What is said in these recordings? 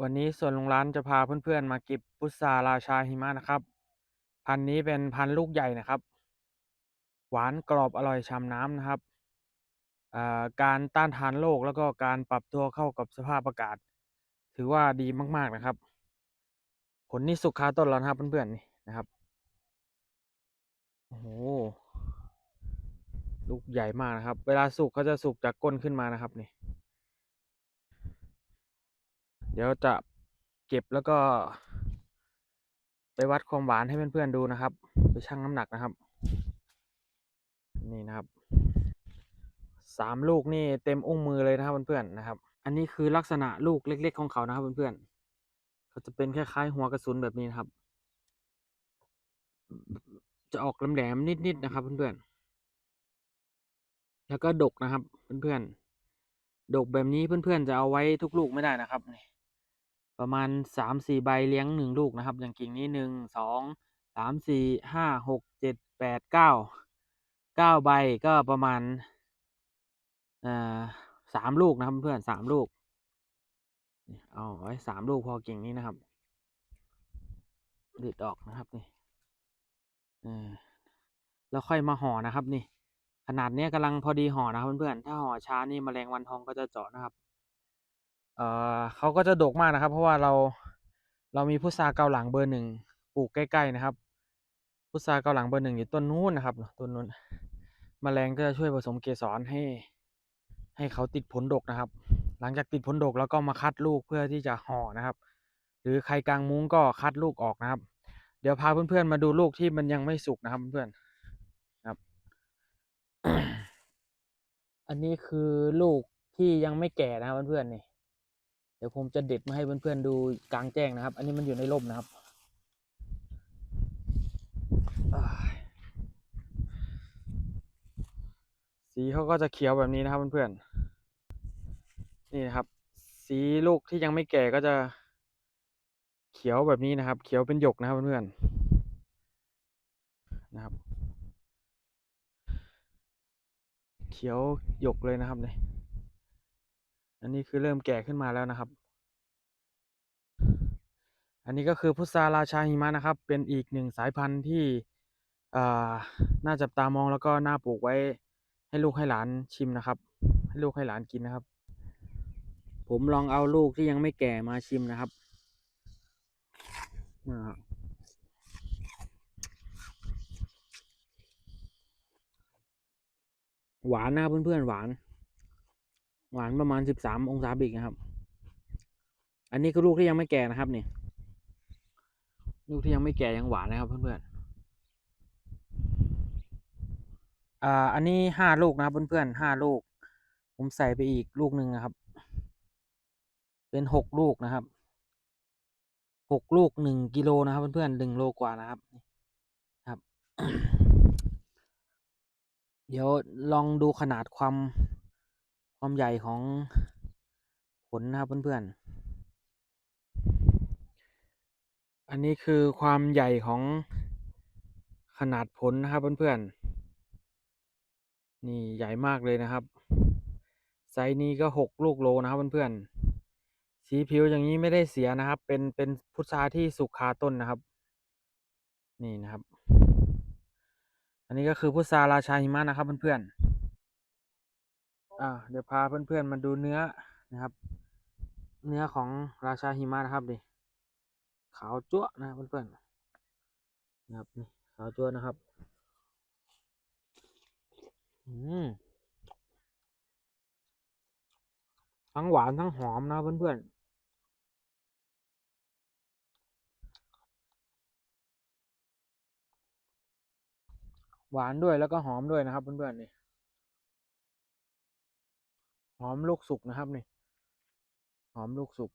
วันนี้ส่วนลุงร้านจะพาเพื่อนๆมาเก็บพุทราราชาหิมะนะครับ พันนี้เป็นพันลูกใหญ่นะครับ หวานกรอบอร่อยฉ่ำน้ำนะครับการต้านทานโรคแล้วก็การปรับตัวเข้ากับสภาพอากาศ ถือว่าดีมากๆนะครับ ผลนี่สุกคาต้นแล้วนะครับเพื่อนๆนี่นะครับโอ้โหลูกใหญ่มากนะครับ เวลาสุกเขาจะสุกจากก้นขึ้นมานะครับนี่ เดี๋ยวจะเก็บแล้วก็ ไปวัดความหวานให้เพื่อนๆดูนะครับ ไปชั่งน้ำหนักนะครับ นี่นะครับสามลูกนี่เต็มอุ้งมือเลยนะครับเพื่อนๆนะครับ อันนี้คือลักษณะลูกเล็ก ๆ ของเขานะครับเพื่อนๆเขาจะเป็นคล้ายๆหัวกระสุนแบบนี้นะครับ จะออกแหลมๆนิดๆนะครับเพื่อนๆแล้วก็ดกนะครับเพื่อนๆดกแบบนี้เพื่อนๆจะเอาไว้ทุกลูกไม่ได้นะครับนี่ ประมาณสามสี่ใบเลี้ยงหนึ่งลูกนะครับ อย่างกิ่งนี้หนึ่งสองสามสี่ห้าหกเจ็ดแปดเก้าเก้าใบก็ประมาณอ่าสามลูกนะครับเพื่อนสามลูกเอาไว้สามลูกพอกิ่งนี้นะครับด็ดออกนะครับนี่แล้วค่อยมาห่อนะครับ นี่ ขนาดนี้กำลังพอดีห่อนะครับเพื่อนๆถ้าห่อช้านี่แมลงวันทองก็จะเจาะนะครับ เอ่อเขาก็จะดกมากนะครับ เพราะว่าเราเรามีพุทราเกาหลังเบอร์หนึ่งปลูกใกล้ ๆนะครับ พุทราเกาหลังเบอร์หนึ่งอยู่ต้นนู้นนะครับต้นนู้นแมลงก็จะช่วยผสมเกสรให้ ให้เขาติดผลดกนะครับ หลังจากติดผลดกแล้วก็มาคัดลูกเพื่อที่จะห่อนะครับ หรือใครกลางมุ้งก็คัดลูกออกนะครับ เดี๋ยวพาเพื่อนๆมาดูลูกที่มันยังไม่สุกนะครับเพื่อนๆครับ อันนี้คือลูกที่ยังไม่แก่นะครับเพื่อนๆนี่ เดี๋ยวผมจะเด็ดมาให้เพื่อนๆดูกลางแจ้งนะครับ อันนี้มันอยู่ในร่มนะครับสีเขาก็จะเขียวแบบนี้นะครับเพื่อนๆนี่นะครับ สีลูกที่ยังไม่แก่ก็จะเขียวแบบนี้นะครับ เขียวเป็นหยกนะครับเพื่อนๆนะครับ เขียวหยกเลยนะครับเนี่ย อันนี้คือเริ่มแก่ขึ้นมาแล้วนะครับ อันนี้ก็คือพุทราราชาหิมะนะครับ เป็นอีกหนึ่งสายพันธุ์ที่น่าจับตามองแล้วก็น่าปลูกไว้ให้ลูกให้หลานชิมนะครับ ให้ลูกให้หลานกินนะครับ ผมลองเอาลูกที่ยังไม่แก่มาชิมนะครับนะครับหวานนะครับเพื่อนๆหวาน หวานประมาณสิบสามองศาบิกนะครับ อันนี้คือลูกที่ยังไม่แก่นะครับนี่ ลูกที่ยังไม่แก่ยังหวานนะครับเพื่อนๆ อ่า อันนี้ห้าลูกนะครับเพื่อนๆห้าลูก ผมใส่ไปอีกลูกหนึ่งนะครับ เป็นหกลูกนะครับหกลูกหนึ่งกิโลนะครับเพื่อนๆหนึ่งโลกว่านะครับ ครับ เดี๋ยวลองดูขนาดความ ความใหญ่ของผลนะครับเพื่อนๆ อันนี้คือความใหญ่ของขนาดผลนะครับเพื่อนๆ นี่ใหญ่มากเลยนะครับ ไซส์นี้ก็หกลูกโลนะครับเพื่อนๆ สีผิวอย่างนี้ไม่ได้เสียนะครับ เป็นเป็นพุทราที่สุกคาต้นนะครับ นี่นะครับ อันนี้ก็คือพุทราราชาหิมะนะครับเพื่อนๆ อ่าเดี๋ยวพาเพื่อนๆมาดูเนื้อนะครับ เนื้อของราชาหิมะนะครับดิขาวจั๊วนะเพื่อนๆนะครับนี่ขาวจั๊วนะครับ อืมทั้งหวานทั้งหอมนะเพื่อนๆหวานด้วยแล้วก็หอมด้วยนะครับเพื่อนๆนี่ หอมลูกสุกนะครับนี่ หอมลูกสุก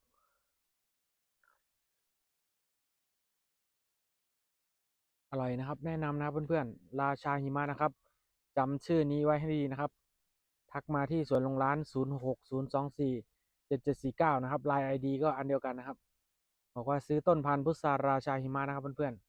อร่อยนะครับ แนะนำนะครับเพื่อนๆ ราชาหิมะนะครับจำชื่อนี้ไว้ให้ดีนะครับ ทักมาที่สวนลงร้าน 0 6 0 2 4 7 7 4 9 นะครับไลน์ไอดีก็อันเดียวกันนะครับ บอกว่าซื้อต้นพันธุ์พุทราราชาหิมะนะครับเพื่อนๆ